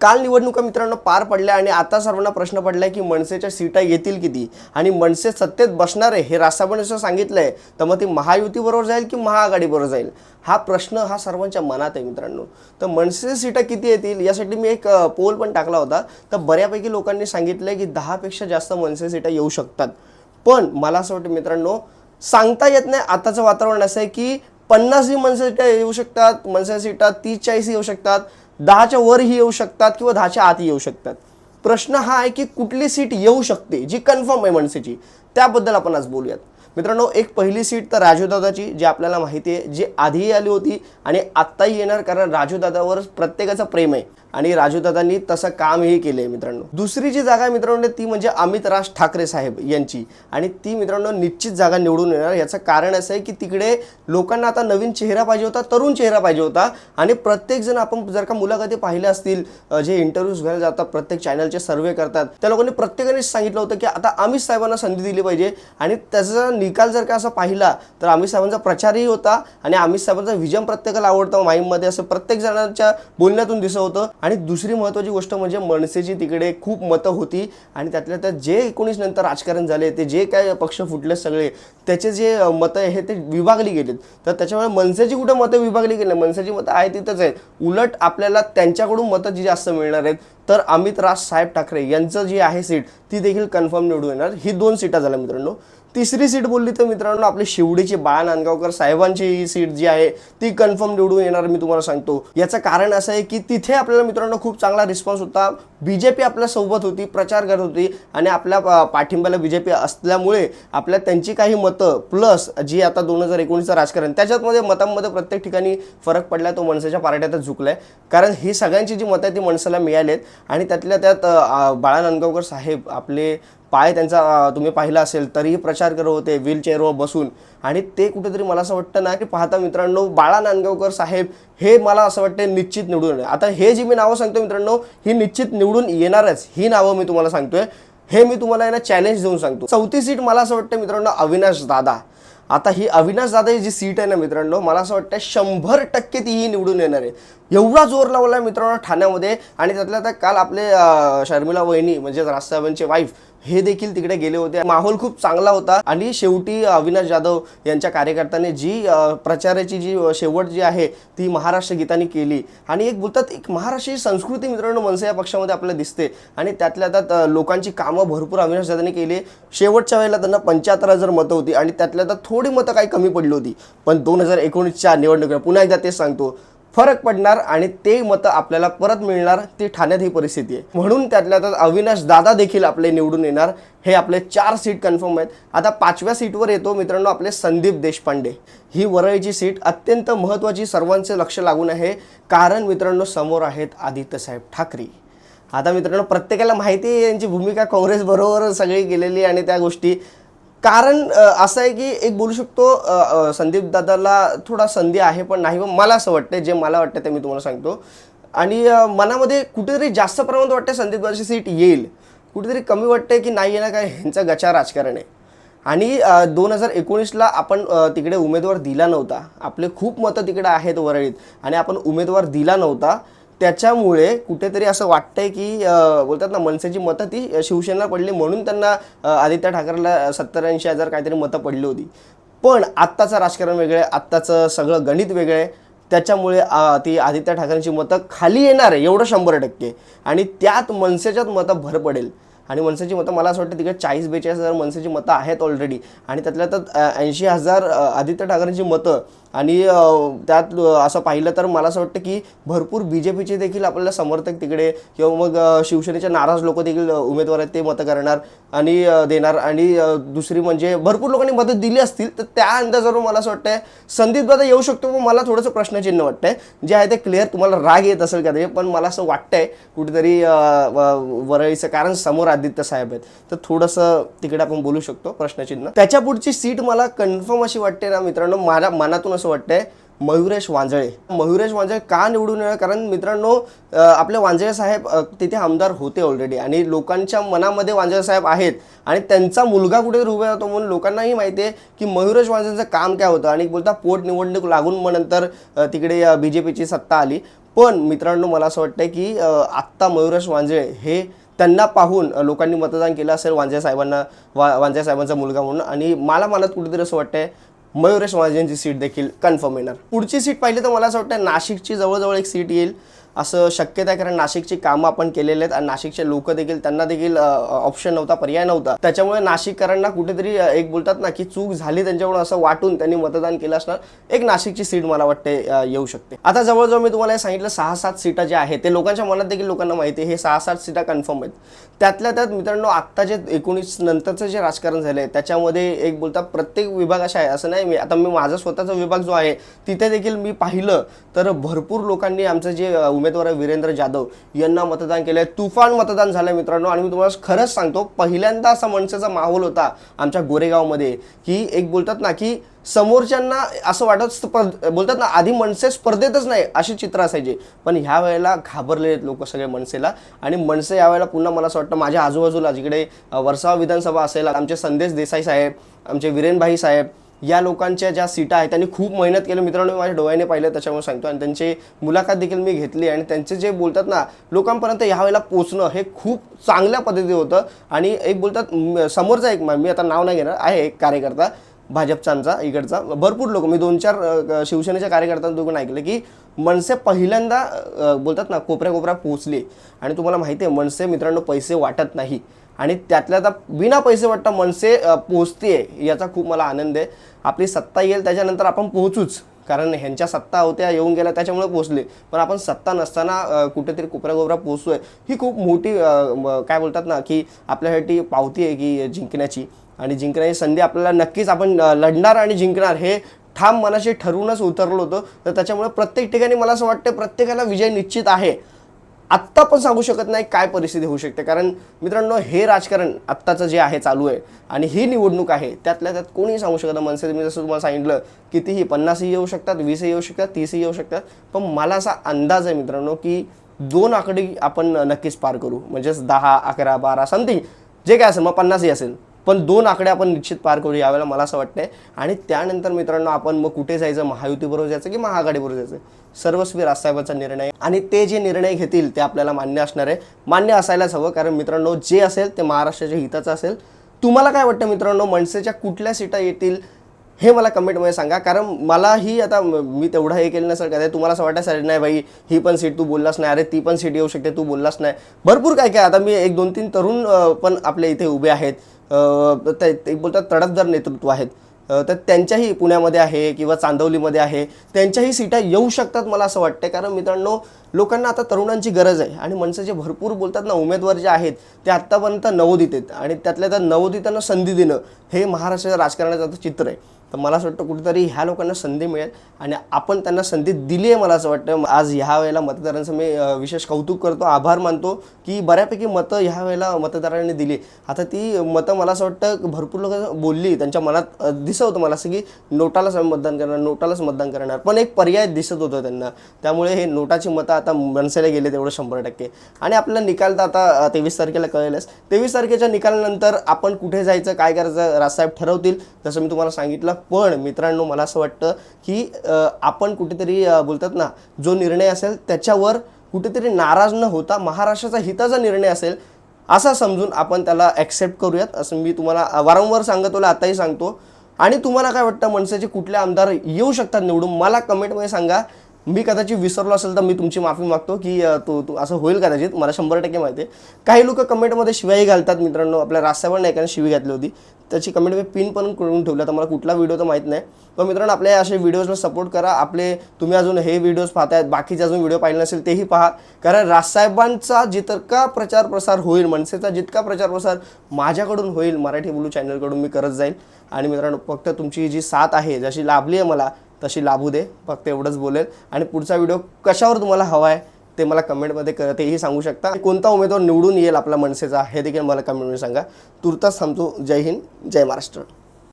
काल निवडणुका मित्रांनो पार पडल्या आणि आता सर्वांना प्रश्न पडलाय की मनसेच्या सीटा येतील किती? आणि मनसे सत्तेत बसणार आहे हे रासापण असं सांगितलंय तर मग ती महायुतीबरोबर जाईल की महाआघाडीबरोबर जाईल? हा प्रश्न हा सर्वांच्या मनात आहे मित्रांनो. तर मनसे सीटा किती येतील? यासाठी मी एक पोल पण टाकला होता. तर बऱ्यापैकी लोकांनी सांगितलंय की दहापेक्षा जास्त मनसे सीटा येऊ शकतात. पण मला असं वाटतं मित्रांनो सांगता येत नाही. आताचं वातावरण असं आहे की पन्नासही मनसे सीटा येऊ शकतात मनसे सीटा तीस चाळीस येऊ शकतात. दहाच्या वरही येऊ शकतात किंवा दहाच्या आत येऊ शकतात. प्रश्न हा आहे की कुठली सीट येऊ शकते जी कन्फर्म आहे मनसेची त्याबद्दल आपण आज बोलूयात. मित्रांनो एक पहिली सीट तर राजूदादाची जी आपल्याला माहिती आहे जी आधीही आली होती आणि आत्ताही येणार कारण राजूदादावर प्रत्येकाचं प्रेम आहे. आणि राजूदादांनी तसं कामही केलं आहे मित्रांनो. दुसरी जी जागा आहे मित्रांनो ती म्हणजे अमित राज ठाकरे साहेब यांची. आणि ती मित्रांनो निश्चित जागा निवडून येणार. याचं कारण असं आहे की तिकडे लोकांना आता नवीन चेहरा पाहिजे होता तरुण चेहरा पाहिजे होता. आणि प्रत्येकजण आपण जर का मुलाखती पाहिल्या असतील जे इंटरव्ह्यूज घ्यायला जातात प्रत्येक चॅनलचे सर्वे करतात त्या लोकांनी प्रत्येकाने सांगितलं होतं की आता अमित साहेबांना संधी दिली पाहिजे. आणि त्याचा निकाल जर का असा पाहिला तर अमित साहेबांचा प्रचारही होता. आणि अमित साहेबांचा विजन प्रत्येकाला आवडतं. माईममध्ये असं प्रत्येक जणांच्या बोलण्यातून दिसत होतं. आणि दुसरी महत्त्वाची गोष्ट म्हणजे मनसेची तिकडे खूप मतं होती आणि त्यातल्या त्यात जे एकोणीस नंतर राजकारण झाले ते जे काय पक्ष फुटले सगळे त्याचे जे मतं आहे ते विभागली गेलीत. तर त्याच्यामुळे मनसेची कुठं मतं विभागली गेली मनसेची मतं आहे तिथंच आहेत. उलट आपल्याला त्यांच्याकडून मतं जी जास्त मिळणार आहेत तर अमित राज साहेब ठाकरे यांचं जी आहे सीट ती देखील कन्फर्म निवडून येणार. ही दोन सीटा झाल्या मित्रांनो. तिसरी सीट बोलली तर मित्रांनो आपली शिवडीची बाळा नांदगावकर साहेबांची ही सीट जी आहे ती कन्फर्म निवडून येणार मी तुम्हाला सांगतो. याचं कारण असं आहे की तिथे आपल्याला मित्रांनो खूप चांगला रिस्पॉन्स होता. बी जे आपल्यासोबत होती प्रचार करत होती आणि आपल्या पाठिंब्याला बी जे पी असल्यामुळे आपल्या त्यांची काही मतं प्लस जी आता दोन हजार एकोणीसचं राजकारण त्याच्यातमध्ये मतांमध्ये प्रत्येक ठिकाणी फरक पडला तो मनसेच्या पार्ट्यातच झुकलाय. कारण ही सगळ्यांची जी मतं आहे ती मनसेला मिळालेत आणि त्यातल्या त्यात बाळा नांदगावकर साहेब आपले पाय त्यांचा तुम्ही पाहिला असेल तरीही प्रचार करत होते व्हीलचेअरवर बसून. आणि ते कुठेतरी मला असं वाटतं ना की पाहता मित्रांनो बाळा नांदगावकर साहेब हे मला असं वाटतं निश्चित निवडून येणार. आता हे जी मी नावं सांगतो मित्रांनो ही निश्चित निवडून येणारच. ही नावं मी तुम्हाला सांगतोय. हे मी तुम्हाला यांना ना चॅलेंज देऊन सांगतो. चौथी सीट मला असं वाटतं मित्रांनो अविनाश दादा. आता ही अविनाश दादा ही जी सीट आहे ना मित्रांनो मला असं वाटतं शंभर टक्के तीही निवडून येणार आहे. एवढा जोर लावला मित्रांनो ठाण्यामध्ये. आणि त्यातल्या त्या काल आपले शर्मिला वहिनी म्हणजे राजसाहेबांचे वाईफ हे देखील तिकडे गेले होते. माहोल खूप चांगला होता. आणि शेवटी अविनाश जाधव यांच्या कार्यकर्त्यांनी जी प्रचाराची जी शेवट जी आहे ती महाराष्ट्र गीतानी केली. आणि एक बोलतात एक महाराष्ट्रीय संस्कृती मित्रांनो मनसे या पक्षामध्ये आपल्याला दिसते. आणि त्यातल्या त्यात लोकांची कामं भरपूर अविनाश दादांनी केली. शेवटच्या वेळेला त्यांना पंच्याहत्तर हजार मतं होती. आणि त्यातल्या त्यात थोडी मतं काही कमी पडली होती. पण दोन हजार एकोणीसच्या निवडणुकीला पुन्हा एकदा तेच सांगतो. फरक पडणार आणि ते मतं आपल्याला परत मिळणार ती ठाण्यात ही परिस्थिती आहे. म्हणून त्यातल्या त्यात अविनाश दादा देखील आपले निवडून येणार हे आपले चार सीट कन्फर्म आहेत. आता पाचव्या सीटवर येतो मित्रांनो आपले संदीप देशपांडे. ही वरळीची सीट अत्यंत महत्त्वाची सर्वांचे लक्ष लागून आहे. कारण मित्रांनो समोर आहेत आदित्यसाहेब ठाकरे. आता मित्रांनो प्रत्येकाला माहिती आहे यांची भूमिका काँग्रेसबरोबर सगळी गेलेली आणि त्या गोष्टी कारण असं आहे की एक बोलू शकतो संदीप दादाला थोडा संधी आहे पण नाही पण मला असं वाटतं जे मला वाटतं ते मी तुम्हाला सांगतो. आणि मनामध्ये कुठेतरी जास्त प्रमाणात वाटतं संदीप दादाची सीट येईल. कुठेतरी कमी वाटतंय की नाही येणार काय ह्यांचा गचा राजकारण आहे. आणि दोन हजार एकोणीसला आपण तिकडे उमेदवार दिला नव्हता. आपले खूप मतं तिकडे आहेत वरळीत. आणि आपण उमेदवार दिला नव्हता. त्याच्यामुळे कुठेतरी असं वाटतंय की बोलतात ना मनसेची मतं ती शिवसेना पडली म्हणून त्यांना आदित्य ठाकरेला सत्तर ऐंशी हजार काहीतरी मतं पडली होती. पण आत्ताचं राजकारण वेगळं आहे आत्ताचं सगळं गणित वेगळं आहे. त्याच्यामुळे ती आदित्य ठाकरेंची मतं खाली येणार आहे एवढं शंभर टक्के. आणि त्यात मनसेच्यात मतं भर पडेल. आणि मनसेची मतं मला असं वाटतं तिकडे चाळीस बेचाळीस हजार मनसेची मतं आहेत ऑलरेडी आणि त्यातल्या त्यात ऐंशी हजार आदित्य ठाकरेंची मतं आणि त्यात असं पाहिलं तर मला असं वाटतं की भरपूर बी जे पीचे देखील आपल्याला समर्थक तिकडे किंवा मग शिवसेनेचे नाराज लोक देखील उमेदवार आहेत ते मतं करणार आणि देणार आणि दुसरी म्हणजे भरपूर लोकांनी मतं दिली असतील तर त्या अंदाजावर मला असं वाटतंय संदीप दादा येऊ शकतो पण मला थोडंसं प्रश्नचिन्ह वाटतंय. जे आहे ते क्लिअर तुम्हाला राग येत असेल का ते पण मला असं वाटतंय कुठेतरी वरळीचं कारण समोर आदित्य साहेब आहेत. तर थोडंसं तिकडे आपण बोलू शकतो प्रश्नचिन्ह. त्याच्या पुढची सीट मला कन्फर्म अशी वाटते ना मित्रांनो माझ्या मनातून असं वाटतंय. मयुरेश वांजळे. मयुरेश वांजळे का निवडून येणार? कारण मित्रांनो आपले वांजळे साहेब तिथे आमदार होते ऑलरेडी आणि लोकांच्या मनामध्ये वांजळे साहेब आहेत आणि त्यांचा मुलगा कुठेतरी उभा राहतो म्हणून लोकांनाही माहिती आहे की मयुरेश वांजळेचं काम काय होतं. आणि बोलता पोटनिवडणूक लागून मग नंतर तिकडे बी जे पीची सत्ता आली. पण मित्रांनो मला असं वाटतं की आत्ता मयुरेश वांजळे हे त्यांना पाहून लोकांनी मतदान केलं असेल वांजे साहेबांना वा वांजे साहेबांचा मुलगा म्हणून. आणि मला मनात कुठेतरी असं वाटतंय मयुरेश महाजनची सीट देखील कन्फर्म येणार. पुढची सीट पाहिली तर मला असं वाटतं नाशिकची जवळजवळ एक सीट येईल. असं शक्यता आहे कारण नाशिकची कामं आपण केलेले आहेत आणि नाशिकचे लोक देखील त्यांना देखील ऑप्शन नव्हता पर्याय नव्हता. त्याच्यामुळे नाशिककरांना कुठेतरी एक बोलतात ना की चूक झाली त्यांच्याकडून असं वाटून त्यांनी मतदान केलं असणार. एक नाशिकची सीट मला वाटते येऊ शकते. आता जवळजवळ मी तुम्हाला हे सांगितलं सहा सात सीटा ज्या आहेत ते लोकांच्या मनात देखील लोकांना माहिती आहे हे सहा सात सीटा कन्फर्म आहेत. त्यातल्या त्यात मित्रांनो आत्ता जे एकोणीस नंतरचं जे राजकारण झालं आहे त्याच्यामध्ये एक बोलता प्रत्येक विभाग असा आहे असं नाही मी आता मी माझा स्वतःचा विभाग जो आहे तिथे देखील मी पाहिलं तर भरपूर लोकांनी आमचं जे उमेदवार उमेदवार वीरेंद्र जाधव यांना मतदान केलं आहे तुफान मतदान झालं आहे मित्रांनो. आणि मी तुम्हाला खरंच सांगतो पहिल्यांदा असा मनसेचा माहोल होता आमच्या गोरेगावमध्ये की एक बोलतात ना की समोरच्यांना असं वाटत बोलतात ना आधी मनसे स्पर्धेतच नाही अशी चित्र असायची. पण ह्या वेळेला घाबरलेले आहेत लोक सगळे मनसेला. आणि मनसे यावेळेला पुन्हा मला असं वाटतं माझ्या आजूबाजूला जिकडे वर्सावा विधानसभा असेल आमचे संदेश देसाई साहेब आमचे वीरेनभाई साहेब या लोकांच्या ज्या सीटा आहेत त्यांनी खूप मेहनत केली. मित्रांनो मी माझ्या डोळ्याने पाहिलं त्याच्यामुळे सांगतो आणि त्यांची मुलाखत देखील मी घेतली आणि त्यांचे जे बोलतात ना लोकांपर्यंत यावेळेला पोचणं हे खूप चांगल्या पद्धती होतं. आणि एक बोलतात समोरचा एक मी आता नाव नाही घेणार आहे एक कार्यकर्ता भाजपचांचा इकडचा. भरपूर लोक मी दोन चार शिवसेनेच्या कार्यकर्त्यांना दोघं ऐकलं की मनसे पहिल्यांदा बोलतात ना कोपऱ्या कोपऱ्या पोहोचले. आणि तुम्हाला माहिती आहे मनसे मित्रांनो पैसे वाटत नाही. आणि त्यातल्या त्या बिना पैसे वाटतं मनसे पोहोचते याचा खूप मला आनंद आहे. आपली सत्ता येईल त्याच्यानंतर आपण पोहोचूच. कारण ह्यांच्या सत्ता होत्या येऊन गेल्या त्याच्यामुळे पोहोचले. पण आपण सत्ता नसताना कुठेतरी कोपऱ्या पोचतो आहे ही खूप मोठी काय बोलतात ना की आपल्यासाठी पावती आहे की जिंकण्याची. आणि जिंकण्याची संधी आपल्याला नक्कीच आपण लढणार आणि जिंकणार. हे ठाम मनाशी ठरवूनच उतरलो होतो. तर त्याच्यामुळे प्रत्येक ठिकाणी मला असं वाटतं प्रत्येकाला विजय निश्चित आहे. आत्ता पण सांगू शकत नाही काय परिस्थिती होऊ शकते. कारण मित्रांनो हे राजकारण आत्ताचं जे आहे चालू आहे आणि ही निवडणूक आहे त्यातल्या त्यात कोणीही सांगू शकत नाही. मनसे मी जसं तुम्हाला सांगितलं कितीही पन्नासही येऊ शकतात वीसही येऊ शकतात तीसही येऊ शकतात पण मला असा अंदाज आहे मित्रांनो की दोन आकडे आपण नक्कीच पार करू. म्हणजेच दहा अकरा बारा समथिंग. जे काय असेल मग पन्नासही असेल. पण दोन आकडे आपण निश्चित पार करू यावेळेला मला असं वाटतंय. आणि त्यानंतर मित्रांनो आपण मग कुठे जायचं? महायुतीबरोबर जायचं की महाआघाडीबरोबर जायचं? सर्वस्वी राजसाहेबांचा निर्णय. आणि ते जे निर्णय घेतील ते आपल्याला मान्य असणार आहे. मान्य असायलाच हवं कारण मित्रांनो जे असेल ते महाराष्ट्राच्या हिताचं असेल. तुम्हाला काय वाटतं मित्रांनो मनसेच्या कुठल्या सीटा येतील? हे मला कमेंटमध्ये सांगा. कारण मलाही आता मी तेवढं हे केलं नसेल का तुम्हाला असं वाटतं सर नाही भाई ही पण सीट तू बोललास नाही. अरे ती पण सीट येऊ शकते तू बोललास नाही. भरपूर काय काय आता मी एक दोन तीन तरुण पण आपल्या इथे उभे आहेत. ते ते बोलतात तडफदार नेतृत्व आहेत. तर त्यांच्याही पुण्यामध्ये आहे किंवा चांदवलीमध्ये आहे. त्यांच्याही सीटा येऊ शकतात मला असं वाटतं कारण मित्रांनो लोकांना आता तरुणांची गरज आहे. आणि माणसं जे भरपूर बोलतात ना उमेदवार जे आहेत ते आत्तापर्यंत नवोदित आहेत. आणि त्यातल्या त्या नवोदितांना संधी देणं हे महाराष्ट्राच्या राजकारणाचं आता चित्र आहे. तर मला असं वाटतं कुठेतरी ह्या लोकांना संधी मिळेल आणि आपण त्यांना संधी दिली आहे मला असं वाटतं. आज ह्या वेळेला मतदारांचं मी विशेष कौतुक करतो आभार मानतो की बऱ्यापैकी मतं ह्या वेळेला मतदारांनी दिली. आता ती मतं मला असं वाटतं भरपूर लोक बोलली त्यांच्या मनात अ, दिसत होतं मला असं की नोटालाच आम्ही मतदान करणार नोटालाच मतदान करणार. पण एक पर्याय दिसत होतं त्यांना. त्यामुळे हे नोटाची मतं आता मनसेला गेले तेवढं शंभर टक्के. आणि आपला निकाल तर आता तेवीस तारखेला कळेलच. तेवीस तारखेच्या निकालानंतर आपण कुठे जायचं काय करायचं राजसाहेब ठरवतील जसं मी तुम्हाला सांगितलं. पण मित्रांनो मला असं वाटतं की आपण कुठेतरी बोलतात ना जो निर्णय असेल त्याच्यावर कुठेतरी नाराज न होता महाराष्ट्राचा हिताचा निर्णय असेल असा समजून आपण त्याला ॲक्सेप्ट करूयात असं मी तुम्हाला वारंवार सांगत सांगतो आताही सांगतो. आणि तुम्हाला काय वाटतं मनसेचे कुठले आमदार येऊ शकतात निवडून? मला कमेंटमध्ये सांगा. मी कदाचित विसरलो असेल तर मी तुमची माफी मागतो की तू तू असं होईल कदाचित मला शंभर टक्के माहिती आहे. काही लोक कमेंटमध्ये शिवाई घालतात मित्रांनो आपल्या रास्त्यावर नाही कारण शिवी घातली होती. त्याची कमेंट मी पिन पण करून ठेवलं तर मला कुठला व्हिडिओ तर माहीत नाही. पण मित्रांनो आपल्या असे व्हिडिओजला सपोर्ट करा. आपले तुम्ही अजून हे व्हिडिओज पाहतायत बाकीचे अजून व्हिडिओ पाहिले नसेल तेही पहा. कारण राजसाहेबांचा जितका प्रचार प्रसार होईल मनसेचा जितका प्रचार प्रसार माझ्याकडून होईल मराठी बोलू चॅनलकडून मी करत जाईल. आणि मित्रांनो फक्त तुमची जी साथ आहे जशी लाभली आहे मला तशी लाभू दे फक्त एवढंच बोलेल. आणि पुढचा व्हिडिओ कशावर तुम्हाला हवा आहे ते मला कमेंटमध्ये क तेही सांगू शकता. कोणता उमेदवार निवडून येईल आपला मनसेचा हे देखील मला कमेंटमध्ये सांगा. तुर्तास थांबतो. जय हिंद जय महाराष्ट्र.